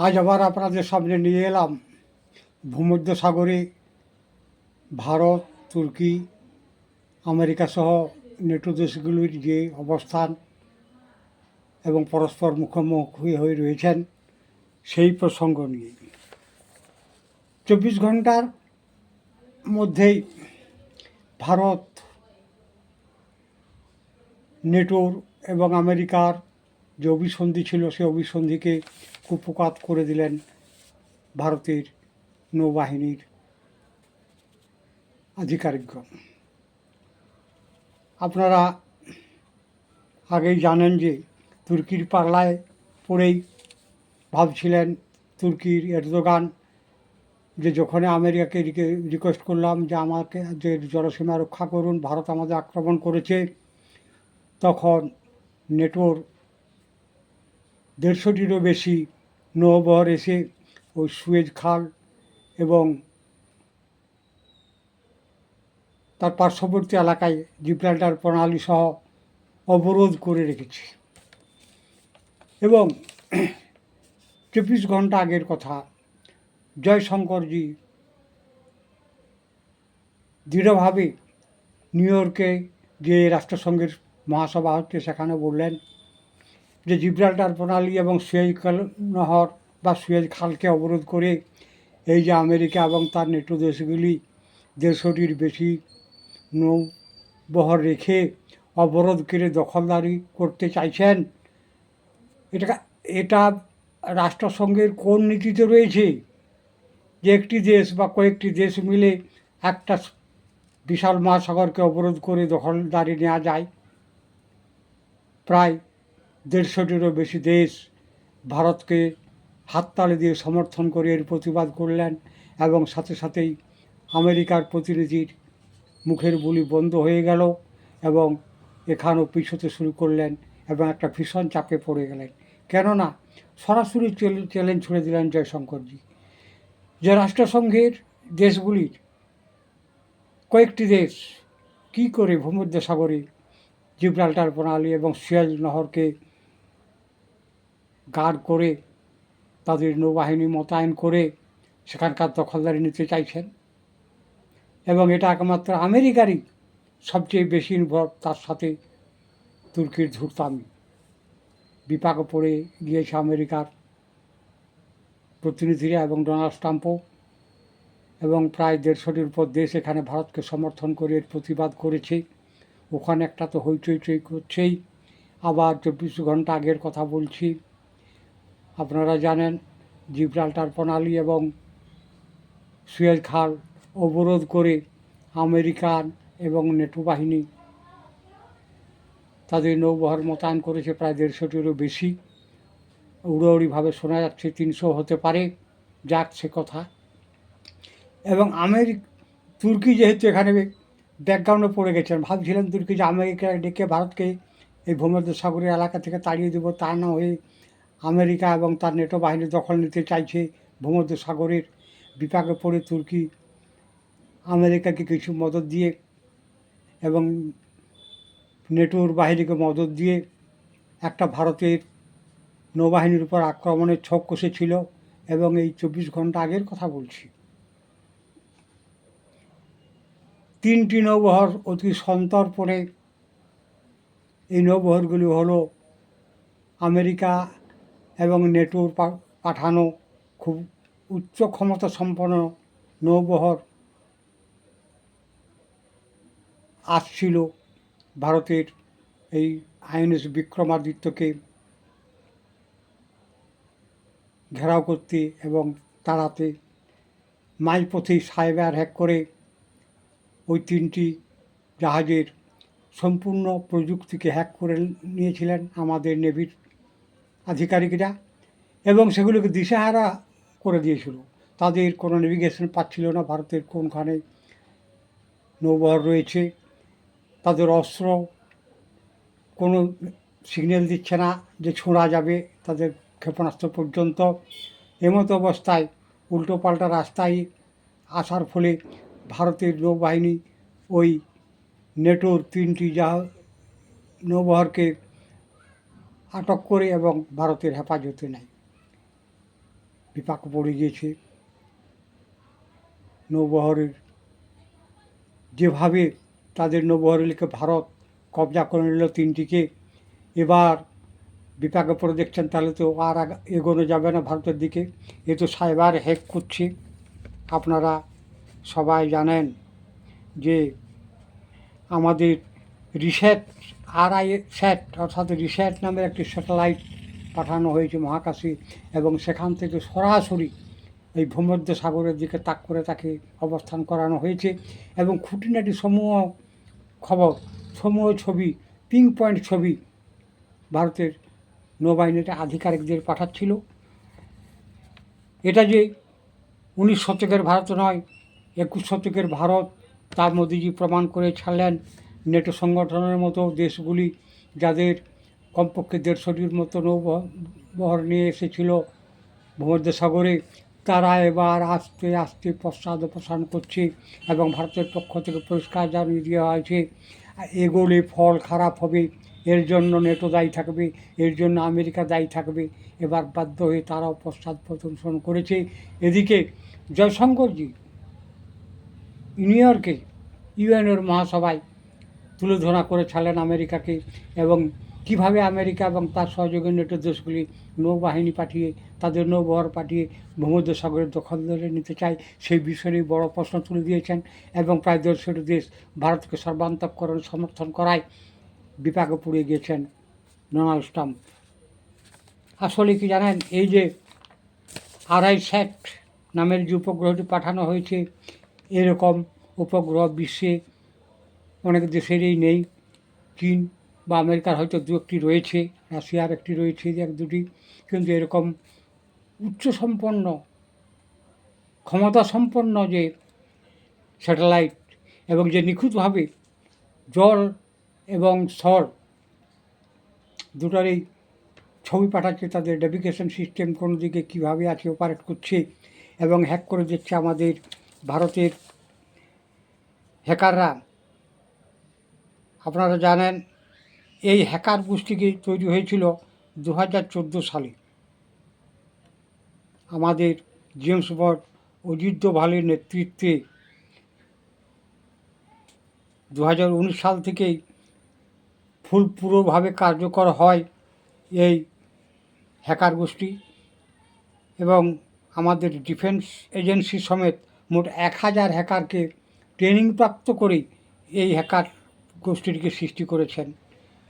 আজ আবার আপনাদের সামনে নিয়ে এলাম ভূমধ্য সাগরে ভারত, তুর্কি, আমেরিকা সহ নেটো দেশগুলির যে অবস্থান এবং পরস্পর মুখোমুখি হয়ে রয়েছেন সেই প্রসঙ্গ নিয়ে। চব্বিশ ঘণ্টার মধ্যেই ভারত নেটোর এবং আমেরিকার যে অভিসন্ধি ছিল সেই অভিসন্ধিকে কুপকাত করে দিলেন ভারতের নৌবাহিনীর আধিকারিকগণ। আপনারা আগেই জানেন যে তুর্কির পাল্লায় পড়েই ভাবছিলেন তুর্কির এরদোগান যে যখন আমেরিকাকে রিকোয়েস্ট করলাম যে আমাকে যে জলসীমা রক্ষা করুন, ভারত আমাদের আক্রমণ করেছে, তখন নেটোর দেড়শোটিরও বেশি নৌবহর এসে ওই সুয়েজ খাল এবং তার পার্শ্ববর্তী এলাকায় জিব্রাল্টার প্রণালী সহ অবরোধ করে রেখেছে। এবং চব্বিশ ঘণ্টা আগের কথা, জয়শঙ্করজি দৃঢ়ভাবে নিউ ইয়র্কে যে রাষ্ট্রসংঘের মহাসভা হচ্ছে, সেখানে বললেন যে জিব্রাল্টার প্রণালী এবং সুয়েজ নহর বা সুয়েজ খালকে অবরোধ করে এই যে আমেরিকা এবং তার নেটো দেশগুলি দেড়শোটির বেশি নৌ বহর রেখে অবরোধ করে দখলদারি করতে চাইছেন এটা এটা রাষ্ট্রসংঘের কোন নীতিতে রয়েছে যে একটি দেশ বা কয়েকটি দেশ মিলে একটা বিশাল মহাসাগরকে অবরোধ করে দখলদারি নেওয়া যায়? প্রায় দেড়শোটিরও বেশি দেশ ভারতকে হাততালি দিয়ে সমর্থন করে এর প্রতিবাদ করলেন এবং সাথে সাথেই আমেরিকার প্রতিনিধির মুখের বুলি বন্ধ হয়ে গেল এবং এখানেও পিছোতে শুরু করলেন এবং একটা ভীষণ চাপে পড়ে গেলেন। কেননা সরাসরি চ্যালেঞ্জ ছুড়ে দিলেন জয়শঙ্করজি। যে রাষ্ট্রসংঘের দেশগুলির কয়েকটি দেশ কি করে ভূমধ্যসাগরে জিব্রাল্টার প্রণালী এবং সিয়াজ নহরকে গার্ড করে তাদের নৌবাহিনী মোতায়েন করে সেখানকার দখলদারি নিতে চাইছেন। এবং এটা একমাত্র আমেরিকারই সবচেয়ে বেশি ইনভলভ তার সাথে তুর্কির ধূর্তামি। বিপাকে পড়ে গিয়েছে আমেরিকার প্রতিনিধিরা এবং ডোনাল্ড ট্রাম্পও। এবং প্রায় দেড়শোটির উপর দেশ এখানে ভারতকে সমর্থন করে এর প্রতিবাদ করেছে। ওখানে একটা তো হইচই চই করছেই। আবার চব্বিশ ঘণ্টা আগের কথা বলছি। আপনারা জানেন জিব্রাল্টার প্রণালী এবং সুয়েজ খাল অবরোধ করে আমেরিকান এবং নেটো বাহিনী তাদের নৌবহর মোতায়েন করেছে প্রায় দেড়শোটিরও বেশি। উড়োউড়িভাবে শোনা যাচ্ছে তিনশো হতে পারে, যাক সে কথা। এবং আমেরিক, তুর্কি যেহেতু এখানে ব্যাকগ্রাউন্ডে পড়ে গেছেন ভাবছিলেন তুর্কি যে আমেরিকা ডেকে ভারতকে এই ভূমধ্য সাগরের এলাকা থেকে তাড়িয়ে দেবো, তা না হয়ে আমেরিকা এবং তার নেটো বাহিনী দখল নিতে চাইছে ভূমধ্য সাগরের বিপাকে পড়ে তুর্কি। আমেরিকাকে কিছু মদত দিয়ে এবং নেটোর বাহিনীকে মদত দিয়ে একটা ভারতের নৌবাহিনীর উপর আক্রমণের ছক কষেছিল এবং এই চব্বিশ ঘণ্টা আগের কথা বলছি। তিনটি নৌবহর অতি সন্তর্পণে এই নৌবহরগুলি হলো আমেরিকা এবং নেটোর পাঠানো খুব উচ্চ ক্ষমতা সম্পন্ন নৌবহর আসছিল ভারতের এই আইএনএস বিক্রমাদিত্যকে ঘেরাও করতে এবং তাড়াতে। মাঝপথেই সাইবার হ্যাক করে ওই তিনটি জাহাজের সম্পূর্ণ প্রযুক্তিকে হ্যাক করে নিয়েছিলেন আমাদের নেভির আধিকারিকরা এবং সেগুলোকে দিশেহারা করে দিয়েছিল। তাদের কোনো নেভিগেশন পাচ্ছিল না, ভারতের কোনখানে নৌবহর রয়েছে, তাদের অস্ত্র কোনো সিগন্যাল দিচ্ছে না যে ছোঁড়া যাবে তাদের ক্ষেপণাস্ত্র পর্যন্ত। এমতো অবস্থায় উল্টো পাল্টা রাস্তায় আসার ফলে ভারতের নৌবাহিনী ওই নেটোর তিনটি জাহাজ নৌবহরকে আটক করে এবং ভারতের হেফাজতে নেয়। বিপাক পড়ে গিয়েছে। নৌবহরের যেভাবে তাদের নৌবহরগুলিকে ভারত কবজা করে নিল তিনটিকে, এবার বিপাকে পড়ে দেখছেন তাহলে তো আর এগোনো যাবে না ভারতের দিকে। এ তো সাইবার হ্যাক করছে। আপনারা সবাই জানেন যে আমাদের রিসেট আর আই স্যাট অর্থাৎ রিস্যাট নামের একটি স্যাটেলাইট পাঠানো হয়েছে মহাকাশে এবং সেখান থেকে সরাসরি এই ভূমধ্য সাগরের দিকে তাক করে তাকে অবস্থান করানো হয়েছে এবং খুঁটিনাটি সমূহ খবর, সমূহ ছবি পিং পয়েন্ট ছবি ভারতের নৌবাহিনীতে আধিকারিকদের পাঠাচ্ছিল। এটা যে উনিশ শতকের ভারত নয়, একুশ শতকের ভারত তার মোদিজি প্রমাণ করে ছাড়লেন। নেটো সংগঠনের মতো দেশগুলি যাদের কমপক্ষে দেড়শোটির মতো নৌবহর নিয়ে এসেছিল ভূমধ্যসাগরে, তারা এবার আস্তে আস্তে পশ্চাদপসারণ করছে এবং ভারতের পক্ষ থেকে পরিষ্কার জানিয়ে দেওয়া হয়েছে। এগোলে ফল খারাপ হবে, এর জন্য নেটো দায়ী থাকবে, এর জন্য আমেরিকা দায়ী থাকবে। এবার বাধ্য হয়ে তারাও পশ্চাৎ প্রদর্শন করেছে। এদিকে জয়শঙ্করজি, নিউ ইয়র্কে ইউএনের মহাসভায় তুলে ধরা করে ছাড়লেন আমেরিকাকে এবং কীভাবে আমেরিকা এবং তার সহযোগী নেটো দেশগুলি নৌবাহিনী পাঠিয়ে, তাদের নৌবহর পাঠিয়ে ভূমধ্য সাগরের দখল ধরে নিতে চায়, সেই বিষয়ে নিয়ে বড় প্রশ্ন তুলে দিয়েছেন এবং প্রায় দেড়শোটি দেশ ভারতকে সর্বান্তকরণ সমর্থন করায় বিপাকে পড়ে গিয়েছেন ডোনাল্ড ট্রাম্প। আসলে কি জানেন, এই যে আড়াই স্যাট নামের যে উপগ্রহটি পাঠানো হয়েছে, এরকম উপগ্রহ বিশ্বে অনেক দেশেরই নেই। চীন বা আমেরিকার হয়তো দু একটি রয়েছে, রাশিয়ার একটি রয়েছে এক দুটি। কিন্তু এরকম উচ্চ সম্পন্ন ক্ষমতা সম্পন্ন যে স্যাটেলাইট এবং যে নিখুঁতভাবে জল এবং স্থল দুটারই ছবি পাঠাচ্ছে, তাদের নেভিগেশন সিস্টেম কোন দিকে কীভাবে আছে অপারেট করছে এবং হ্যাক করে দিচ্ছে আমাদের ভারতের হ্যাকাররা আপনারা জানেন, এই হ্যাকার গোষ্ঠীকে তৈরি হয়েছিল দু হাজার চোদ্দ সালে। আমাদের জেমস বট অজিত দোভালের নেতৃত্বে দু হাজার উনিশ সাল থেকেই ফুল পুরোভাবে কার্যকর হয় এই হ্যাকার গোষ্ঠী এবং আমাদের ডিফেন্স এজেন্সি সমেত মোট এক হাজার হ্যাকারকে ট্রেনিং প্রাপ্ত করেই এই হ্যাকার গোষ্ঠীটিকে সৃষ্টি করেছেন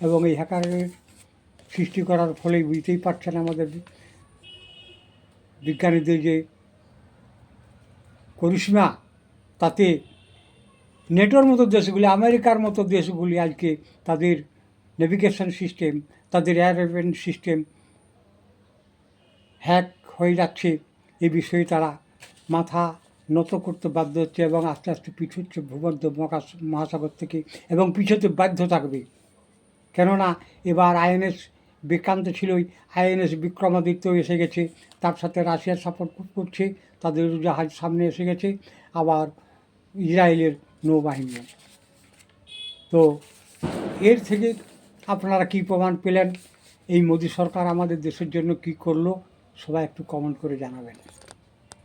এবং এই হ্যাকারের সৃষ্টি করার ফলে বুঝতেই পারছেন আমাদের বিজ্ঞানীদের যে করিশ্মা, তাতে নেটোর মতো দেশগুলি, আমেরিকার মতো দেশগুলি আজকে তাদের নেভিগেশন সিস্টেম তাদের এয়ার সিস্টেম হ্যাক হয়ে যাচ্ছে। এ বিষয়ে তারা মাথা নত করতে বাধ্য হচ্ছে এবং আস্তে আস্তে পিছুচ্ছে ভূমধ্য মহাকাশ মহাসাগর থেকে এবং পিছোতে বাধ্য থাকবে। কেননা এবার আইএনএস বিক্রান্ত ছিলই, আইএনএস বিক্রমাদিত্য এসে গেছে, তার সাথে রাশিয়ার সাপোর্ট করছে, তাদের জাহাজ সামনে এসে গেছে, আবার ইসরায়েলের নৌবাহিনী। তো এর থেকে আপনারা কী প্রমাণ পেলেন? এই মোদী সরকার আমাদের দেশের জন্য কী করল? সবাই একটু কমেন্ট করে জানাবেন।